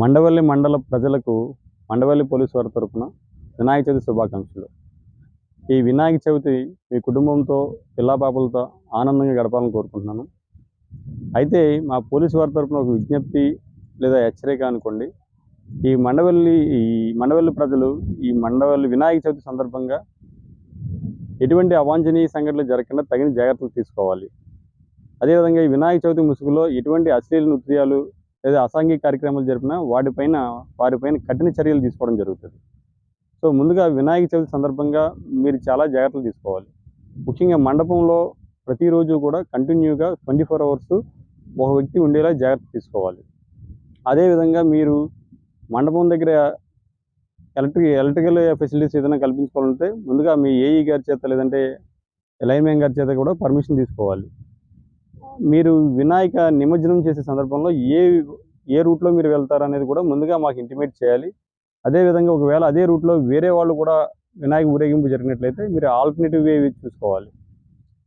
మండవల్లి మండల ప్రజలకు మండవల్లి పోలీసు వారి తరఫున వినాయక చవితి శుభాకాంక్షలు. ఈ వినాయక చవితి మీ కుటుంబంతో పిల్లాపాపలతో ఆనందంగా గడపాలని కోరుకుంటున్నాను. అయితే మా పోలీసు వారి తరపున ఒక విజ్ఞప్తి లేదా హెచ్చరిక అనుకోండి. ఈ మండవల్లి ఈ మండవల్లి ప్రజలు ఈ మండవల్లి వినాయక చవితి సందర్భంగా ఎటువంటి అవాంఛనీయ సంఘటనలు జరగకుండా తగిన జాగ్రత్తలు తీసుకోవాలి. అదేవిధంగా ఈ వినాయక చవితి ముసుగులో ఎటువంటి అశ్లీల నృత్యాలు లేదా అసాంఘిక కార్యక్రమాలు జరిపినా వాటిపైన వారిపైన కఠిన చర్యలు తీసుకోవడం జరుగుతుంది. సో ముందుగా వినాయక చవితి సందర్భంగా మీరు చాలా జాగ్రత్తలు తీసుకోవాలి. ముఖ్యంగా మండపంలో ప్రతిరోజు కూడా కంటిన్యూగా ట్వంటీ ఫోర్ అవర్స్ ఒక వ్యక్తి ఉండేలా జాగ్రత్త తీసుకోవాలి. అదేవిధంగా మీరు మండపం దగ్గర ఎలక్ట్రిక్ ఎలక్ట్రికల్ ఫెసిలిటీస్ ఏదైనా కల్పించుకోవాలంటే ముందుగా మీ ఏఈ గారి చేత లేదంటే లైన్మెన్ గారి చేత కూడా పర్మిషన్ తీసుకోవాలి. మీరు వినాయక నిమజ్జనం చేసే సందర్భంలో ఏ ఏ రూట్లో మీరు వెళ్తారనేది కూడా ముందుగా మాకు ఇంటిమేట్ చేయాలి. అదేవిధంగా ఒకవేళ అదే రూట్లో వేరే వాళ్ళు కూడా వినాయక ఊరేగింపు జరిగినట్లయితే మీరు ఆల్టర్నేటివ్ వే చూసుకోవాలి.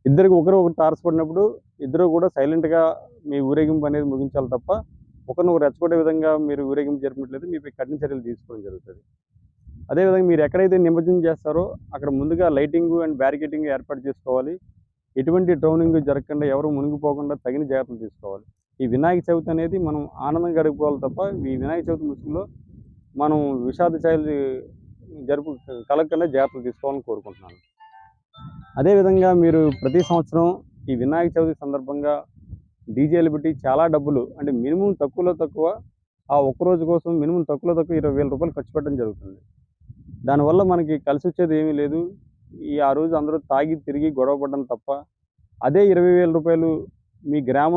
ఇద్దరికి ఒకరు ఒకరు తారసపడినప్పుడు ఇద్దరు కూడా సైలెంట్గా మీ ఊరేగింపు అనేది ముగించాలి తప్ప ఒకరినొకరు రెచ్చగొట్టే విధంగా మీరు ఊరేగింపు జరిపినట్లయితే మీపై కఠిన చర్యలు తీసుకోవడం జరుగుతుంది. అదేవిధంగా మీరు ఎక్కడైతే నిమజ్జనం చేస్తారో అక్కడ ముందుగా లైటింగ్ అండ్ బ్యారికేటింగ్ ఏర్పాటు చేసుకోవాలి. ఎటువంటి టౌనింగ్ జరగకుండా ఎవరు మునిగిపోకుండా తగిన జాగ్రత్తలు తీసుకోవాలి. ఈ వినాయక చవితి అనేది మనం ఆనందంగా గడుపుకోవాలి తప్ప ఈ వినాయక చవితి ముసుగులో మనం విషాద ఛాయలు జరుపు కలగకుండా జాగ్రత్తలు తీసుకోవాలని కోరుకుంటున్నాను. అదేవిధంగా మీరు ప్రతి సంవత్సరం ఈ వినాయక చవితి సందర్భంగా డీజేలు పెట్టి చాలా డబ్బులు అంటే మినిమం తక్కువలో తక్కువ ఆ ఒక్క రోజు కోసం మినిమం తక్కువలో తక్కువ ఇరవై వేల రూపాయలు ఖర్చు పెట్టడం జరుగుతుంది. దానివల్ల మనకి కలిసి వచ్చేది ఏమీ లేదు. ఈ ఆ రోజు అందరూ తాగి తిరిగి గొడవ పడడం తప్ప అదే ఇరవై వేల రూపాయలు మీ గ్రామ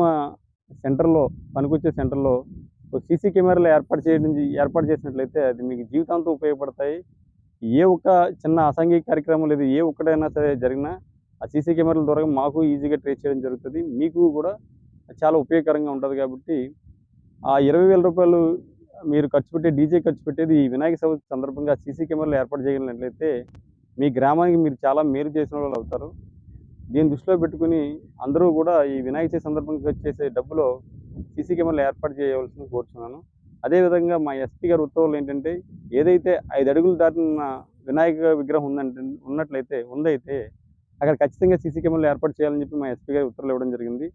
సెంటర్లో పనికొచ్చే సెంటర్లో సీసీ కెమెరాలు ఏర్పాటు చేయడం ఏర్పాటు చేసినట్లయితే అది మీకు జీవితాంతం ఉపయోగపడతాయి. ఏ ఒక్క చిన్న అసాంఘిక కార్యక్రమం లేదు ఏ ఒక్కటైనా సరే జరిగినా ఆ సీసీ కెమెరాల ద్వారా మాకు ఈజీగా ట్రేస్ చేయడం జరుగుతుంది. మీకు కూడా చాలా ఉపయోగకరంగా ఉంటుంది కాబట్టి ఆ ఇరవై వేల రూపాయలు మీరు ఖర్చు పెట్టే డీజే ఖర్చు పెట్టేది ఈ వినాయక చవితి సందర్భంగా సీసీ కెమెరాలు ఏర్పాటు చేయగలిగినట్లయితే మీ గ్రామానికి మీరు చాలా మేలు చేసిన వాళ్ళు అవుతారు. దీన్ని దృష్టిలో పెట్టుకుని అందరూ కూడా ఈ వినాయక చవితి సందర్భంగా చేసే డబ్బులో సీసీ కెమెరాలు ఏర్పాటు చేయవలసింది కోరుచున్నాను. అదేవిధంగా మా ఎస్పీ గారి ఉత్తర్వులు ఏంటంటే ఏదైతే ఐదు అడుగులు దాటిన వినాయక విగ్రహం ఉందంటే ఉన్నట్లయితే ఉందైతే అక్కడ ఖచ్చితంగా సీసీ కెమెరాలు ఏర్పాటు చేయాలని చెప్పి మా ఎస్పీ గారి ఉత్తర్వులు ఇవ్వడం జరిగింది.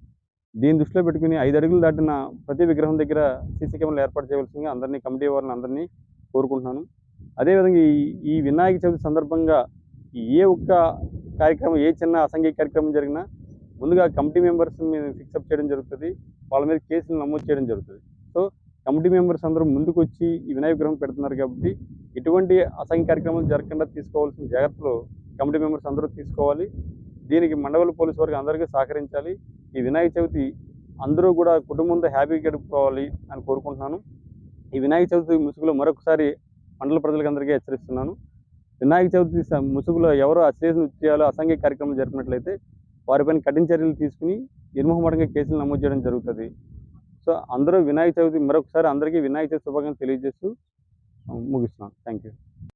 దీన్ని దృష్టిలో పెట్టుకుని ఐదు అడుగులు దాటిన ప్రతి విగ్రహం దగ్గర సీసీ కెమెరాలు ఏర్పాటు చేయవలసిందిగా అందరినీ కమిటీ వారిని అందరినీ కోరుకుంటున్నాను. అదేవిధంగా ఈ ఈ వినాయక చవితి సందర్భంగా ఏ ఒక్క కార్యక్రమం ఏ చిన్న అసంఘిక కార్యక్రమం జరిగినా ముందుగా కమిటీ మెంబర్స్ మీద ఫిక్సప్ చేయడం జరుగుతుంది. వాళ్ళ మీద కేసులు నమోదు చేయడం జరుగుతుంది. సో కమిటీ మెంబర్స్ అందరూ ముందుకు వచ్చి ఈ వినాయక విగ్రహం పెడుతున్నారు కాబట్టి ఎటువంటి అసంఖ్య కార్యక్రమాలు జరగకుండా తీసుకోవాల్సిన జాగ్రత్తలు కమిటీ మెంబర్స్ అందరూ తీసుకోవాలి. దీనికి మండవల పోలీసు వారికి అందరికీ సహకరించాలి. ఈ వినాయక చవితి అందరూ కూడా కుటుంబంతో హ్యాపీగా గడుపుకోవాలి అని కోరుకుంటున్నాను. ఈ వినాయక చవితి ముసుగులో మరొకసారి మండల ప్రజలకు అందరికీ హెచ్చరిస్తున్నాను. వినాయక చవితి ముసుగులో ఎవరో అశ్లేష నృత్యాలు అసంఘిక కార్యక్రమం జరిపినట్లయితే వారిపైన కఠిన చర్యలు తీసుకుని నిర్మోహమాటంగా కేసులు నమోదు చేయడం జరుగుతుంది. సో అందరూ వినాయక చవితి మరొకసారి అందరికీ వినాయక చవితి శుభాకాంక్షలు తెలియజేస్తూ ముగిస్తున్నాను. Thank you